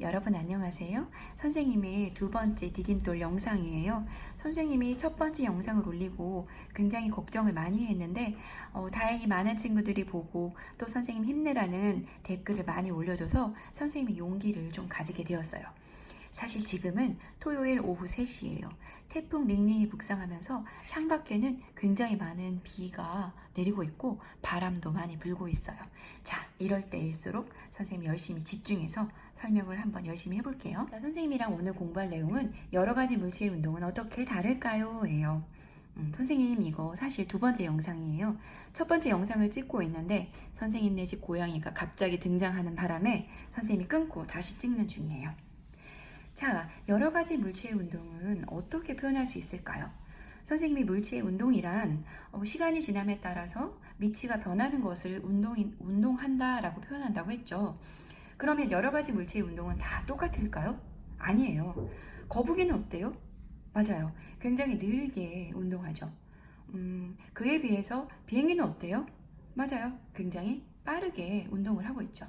여러분 안녕하세요. 선생님의 두 번째 디딤돌 영상이에요. 선생님이 첫 번째 영상을 올리고 굉장히 걱정을 많이 했는데 어, 다행히 많은 친구들이 보고 또 선생님 힘내라는 댓글을 많이 올려줘서 선생님이 용기를 좀 가지게 되었어요. 사실 지금은 토요일 오후 3시예요. 태풍 링링이 북상하면서 창밖에는 굉장히 많은 비가 내리고 있고 바람도 많이 불고 있어요. 자, 이럴 때일수록 선생님이 열심히 집중해서 설명을 한번 열심히 해볼게요. 자, 선생님이랑 오늘 공부할 내용은 여러 가지 물체의 운동은 어떻게 다를까요? 예요. 음, 선생님 이거 사실 두 번째 영상이에요. 첫 번째 영상을 찍고 있는데 선생님네 집 고양이가 갑자기 등장하는 바람에 선생님이 끊고 다시 찍는 중이에요. 자, 여러 가지 물체의 운동은 어떻게 표현할 수 있을까요? 선생님이 물체의 운동이란 어, 시간이 지남에 따라서 위치가 변하는 것을 운동, 운동한다라고 표현한다고 했죠. 그러면 여러 가지 물체의 운동은 다 똑같을까요? 아니에요. 거북이는 어때요? 맞아요. 굉장히 느리게 운동하죠. 음, 그에 비해서 비행기는 어때요? 맞아요. 굉장히 빠르게 운동을 하고 있죠.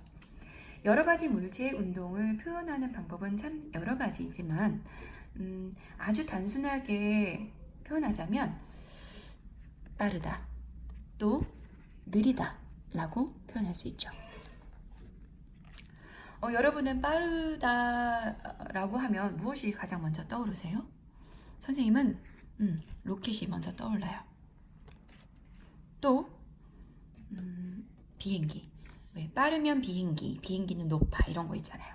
여러 가지 물체의 운동을 표현하는 방법은 참 여러 가지이지만 음, 아주 단순하게 표현하자면 빠르다 또 느리다 라고 표현할 수 있죠. 어, 여러분은 빠르다라고 하면 무엇이 가장 먼저 떠오르세요? 선생님은 음, 로켓이 먼저 떠올라요. 또 음, 비행기. 왜 빠르면 비행기, 비행기는 높아 이런 거 있잖아요.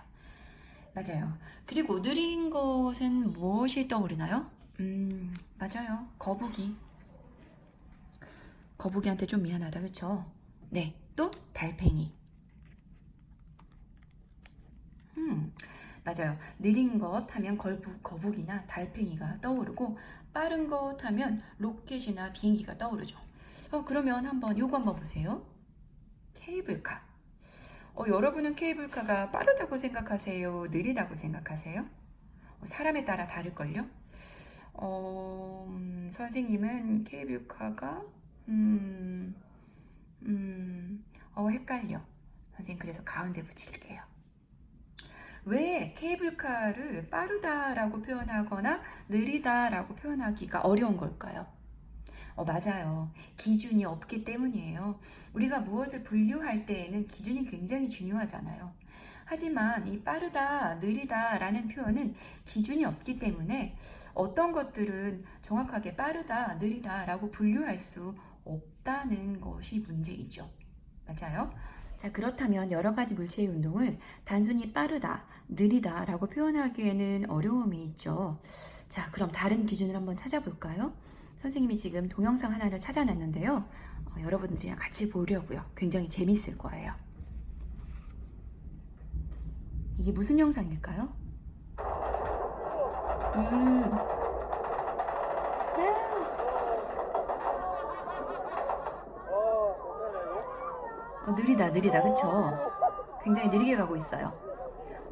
맞아요. 그리고 느린 것은 무엇이 떠오르나요? 음, 맞아요. 거북이. 거북이한테 좀 미안하다, 그쵸? 네, 또 달팽이. 음, 맞아요. 느린 것 하면 걸북, 거북이나 달팽이가 떠오르고 빠른 것 하면 로켓이나 비행기가 떠오르죠. 어, 그러면 한번 요거 한번 보세요. 케이블카. 어, 여러분은 케이블카가 빠르다고 생각하세요? 느리다고 생각하세요? 어, 사람에 따라 다를걸요? 어, 음, 선생님은 케이블카가, 음, 음, 어, 헷갈려. 선생님 그래서 가운데 붙일게요. 왜 케이블카를 빠르다라고 표현하거나 느리다라고 표현하기가 어려운 걸까요? 어, 맞아요. 기준이 없기 때문이에요. 우리가 무엇을 분류할 때에는 기준이 굉장히 중요하잖아요. 하지만 이 빠르다, 느리다 라는 표현은 기준이 없기 때문에 어떤 것들은 정확하게 빠르다, 느리다 라고 분류할 수 없다는 것이 문제이죠. 맞아요? 자, 그렇다면 여러 가지 물체의 운동을 단순히 빠르다, 느리다 라고 표현하기에는 어려움이 있죠. 자, 그럼 다른 기준을 한번 찾아볼까요? 선생님이 지금 동영상 하나를 찾아놨는데요. 어, 여러분들이랑 같이 보려고요. 굉장히 재밌을 거예요. 이게 무슨 영상일까요? 음. 어, 느리다, 느리다, 그쵸? 굉장히 느리게 가고 있어요.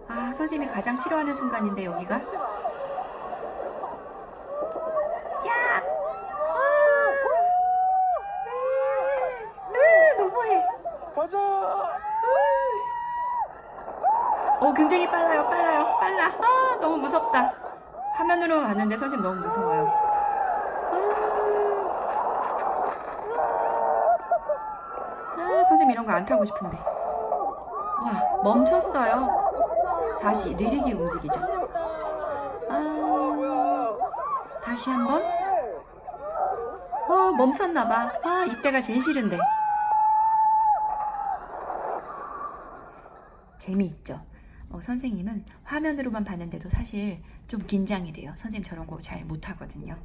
아, 선생님이 가장 싫어하는 순간인데, 여기가? 야! 으, 너무해. 어, 굉장히 빨라요, 빨라요, 빨라. 아, 너무 무섭다. 화면으로 봤는데 선생님 너무 무서워요. 아, 아, 선생님 이런 거 안 타고 싶은데. 와, 멈췄어요. 다시 느리게 움직이죠. 아, 다시 한번. 어, 멈췄나봐. 아, 이때가 제일 싫은데. 재미있죠? 어, 선생님은 화면으로만 봤는데도 사실 좀 긴장이 돼요. 선생님 저런 거 잘 못하거든요.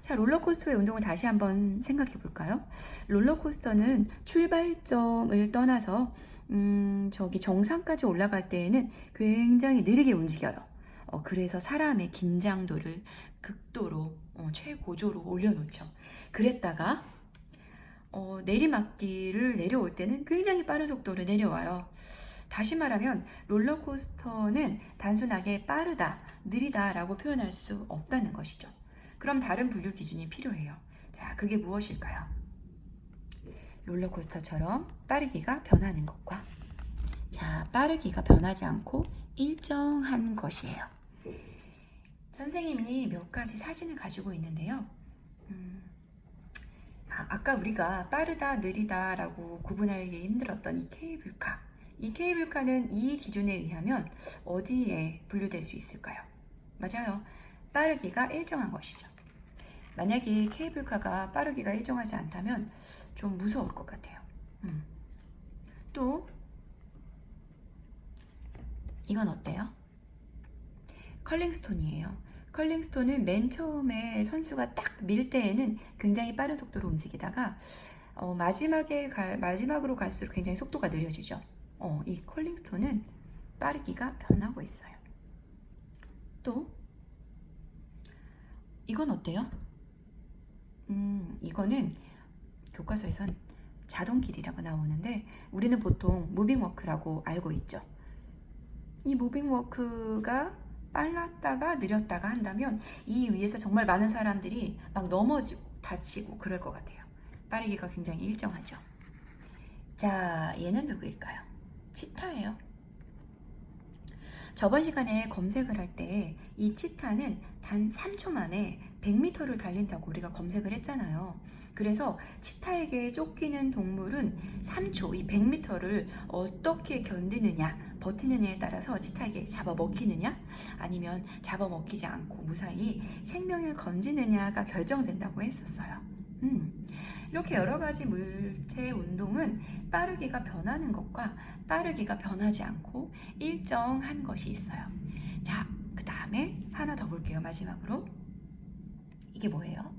자, 롤러코스터의 운동을 다시 한번 생각해 볼까요? 롤러코스터는 출발점을 떠나서, 음, 저기 정상까지 올라갈 때에는 굉장히 느리게 움직여요. 어, 그래서 사람의 긴장도를 극도로, 어, 최고조로 올려놓죠. 그랬다가, 어, 내리막길을 내려올 때는 굉장히 빠른 속도로 내려와요. 다시 말하면 롤러코스터는 단순하게 빠르다, 느리다 라고 표현할 수 없다는 것이죠. 그럼 다른 분류 기준이 필요해요. 자, 그게 무엇일까요? 롤러코스터처럼 빠르기가 변하는 것과 자, 빠르기가 변하지 않고 일정한 것이에요. 선생님이 몇 가지 사진을 가지고 있는데요. 음, 아, 아까 우리가 빠르다, 느리다라고 구분하기 힘들었던 이 케이블카. 이 케이블카는 이 기준에 의하면 어디에 분류될 수 있을까요? 맞아요. 빠르기가 일정한 것이죠. 만약에 케이블카가 빠르기가 일정하지 않다면 좀 무서울 것 같아요. 음. 또 이건 어때요? 컬링스톤이에요. 컬링스톤은 맨 처음에 선수가 딱 밀 때에는 굉장히 빠른 속도로 움직이다가 어, 마지막에 갈, 마지막으로 갈수록 굉장히 속도가 느려지죠. 어, 이 컬링스톤은 빠르기가 변하고 있어요. 또 이건 어때요? 음, 이거는 교과서에선 자동길이라고 나오는데 우리는 보통 무빙워크라고 알고 있죠. 이 무빙워크가 빨랐다가 느렸다가 한다면 이 위에서 정말 많은 사람들이 막 넘어지고 다치고 그럴 것 같아요. 빠르기가 굉장히 일정하죠. 자, 얘는 누구일까요? 치타예요. 저번 시간에 검색을 할 때 이 치타는 단 3초 만에 100m를 달린다고 우리가 검색을 했잖아요. 그래서 치타에게 쫓기는 동물은 3초, 이 100m를 어떻게 견디느냐, 버티느냐에 따라서 치타에게 잡아먹히느냐, 아니면 잡아먹히지 않고 무사히 생명을 건지느냐가 결정된다고 했었어요. 음. 이렇게 여러 가지 물체 운동은 빠르기가 변하는 것과 빠르기가 변하지 않고 일정한 것이 있어요. 자, 그 다음에 하나 더 볼게요. 마지막으로. 이게 뭐예요?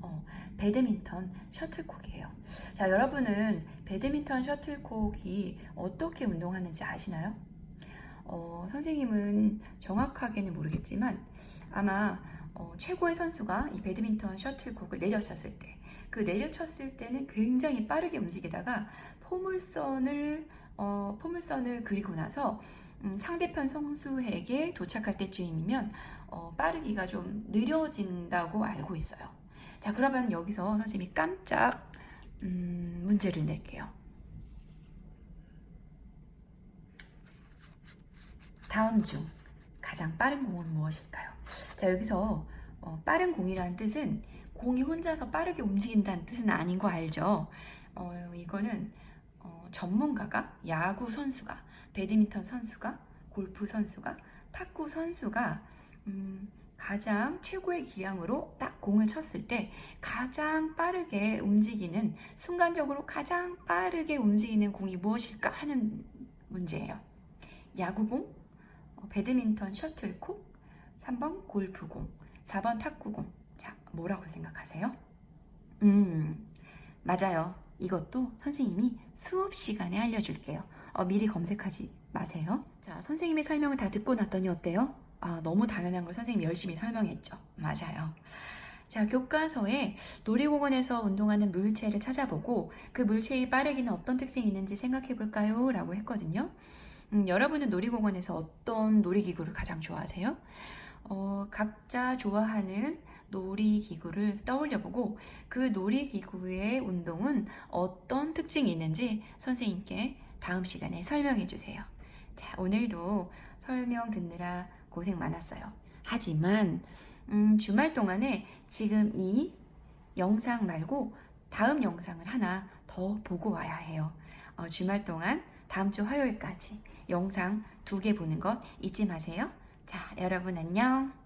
어, 배드민턴 셔틀콕이에요. 자, 여러분은 배드민턴 셔틀콕이 어떻게 운동하는지 아시나요? 어, 선생님은 정확하게는 모르겠지만 아마 어, 최고의 선수가 이 배드민턴 셔틀콕을 내려쳤을 때, 그 내려쳤을 때는 굉장히 빠르게 움직이다가 포물선을 어, 포물선을 그리고 나서 음, 상대편 선수에게 도착할 때쯤이면 어, 빠르기가 좀 느려진다고 알고 있어요. 자, 그러면 여기서 선생님이 깜짝 음, 문제를 낼게요. 다음 중 가장 빠른 공은 무엇일까요? 자, 여기서 어, 빠른 공이라는 뜻은 공이 혼자서 빠르게 움직인다는 뜻은 아닌 거 알죠? 어, 이거는 어, 전문가가 야구 선수가 배드민턴 선수가 골프 선수가 탁구 선수가 음, 가장 최고의 기량으로 딱 공을 쳤을 때 가장 빠르게 움직이는 순간적으로 가장 빠르게 움직이는 공이 무엇일까 하는 문제예요. 야구공, 어, 배드민턴 셔틀콕, 3번 골프공, 4번 탁구공. 자, 뭐라고 생각하세요? 음, 맞아요. 이것도 선생님이 수업 시간에 알려줄게요. 어, 미리 검색하지 마세요. 자, 선생님의 설명을 다 듣고 났더니 어때요? 아, 너무 당연한 걸 선생님이 열심히 설명했죠. 맞아요. 자, 교과서에 놀이공원에서 운동하는 물체를 찾아보고 그 물체의 빠르기는 어떤 특징이 있는지 생각해 볼까요? 라고 했거든요. 음, 여러분은 놀이공원에서 어떤 놀이기구를 가장 좋아하세요? 어, 각자 좋아하는 놀이기구를 떠올려보고 그 놀이기구의 운동은 어떤 특징이 있는지 선생님께 다음 시간에 설명해 주세요. 자, 오늘도 설명 듣느라 고생 많았어요. 하지만 음, 주말 동안에 지금 이 영상 말고 다음 영상을 하나 더 보고 와야 해요. 어, 주말 동안 다음 주 화요일까지 영상 두 개 보는 것 잊지 마세요. 자, 여러분 안녕.